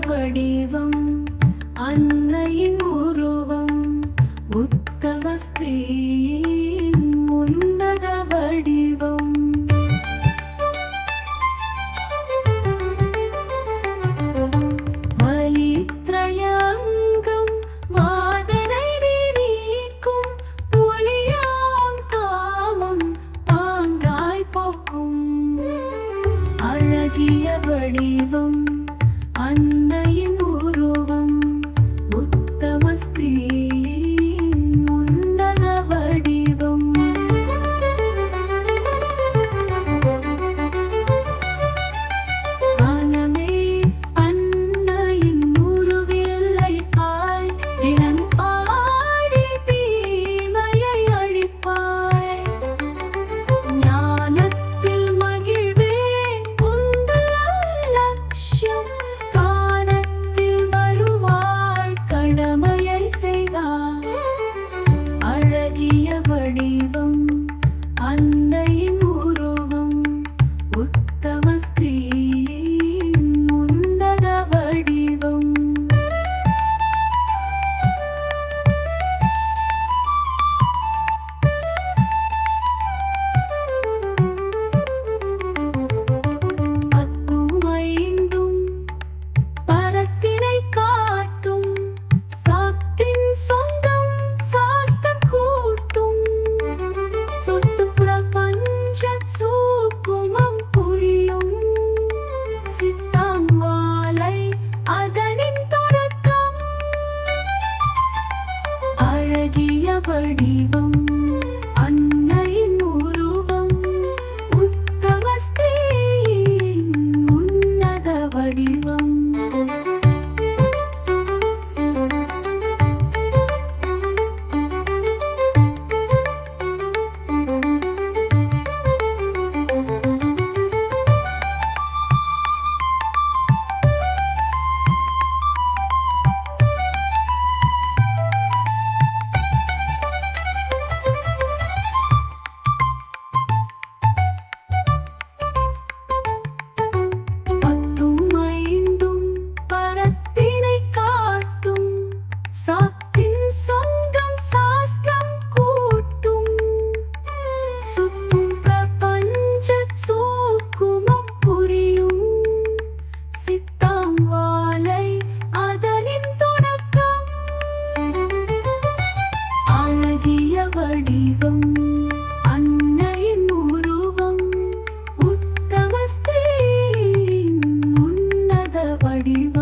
வடிவம் அன்னையின் உருவம் உத்தவஸ்தியின் உன்னத வடிவம். வலித்ரயங்கம் வாதனை நீக்கும் புலியாம் காமம் பாங்காய் போக்கும். அழகிய வடிவம் அன்னையே அழகிய வடிவம் அன்னையின் உருவம் உத்தமஸ்தீ உன்னத வடிவம். You.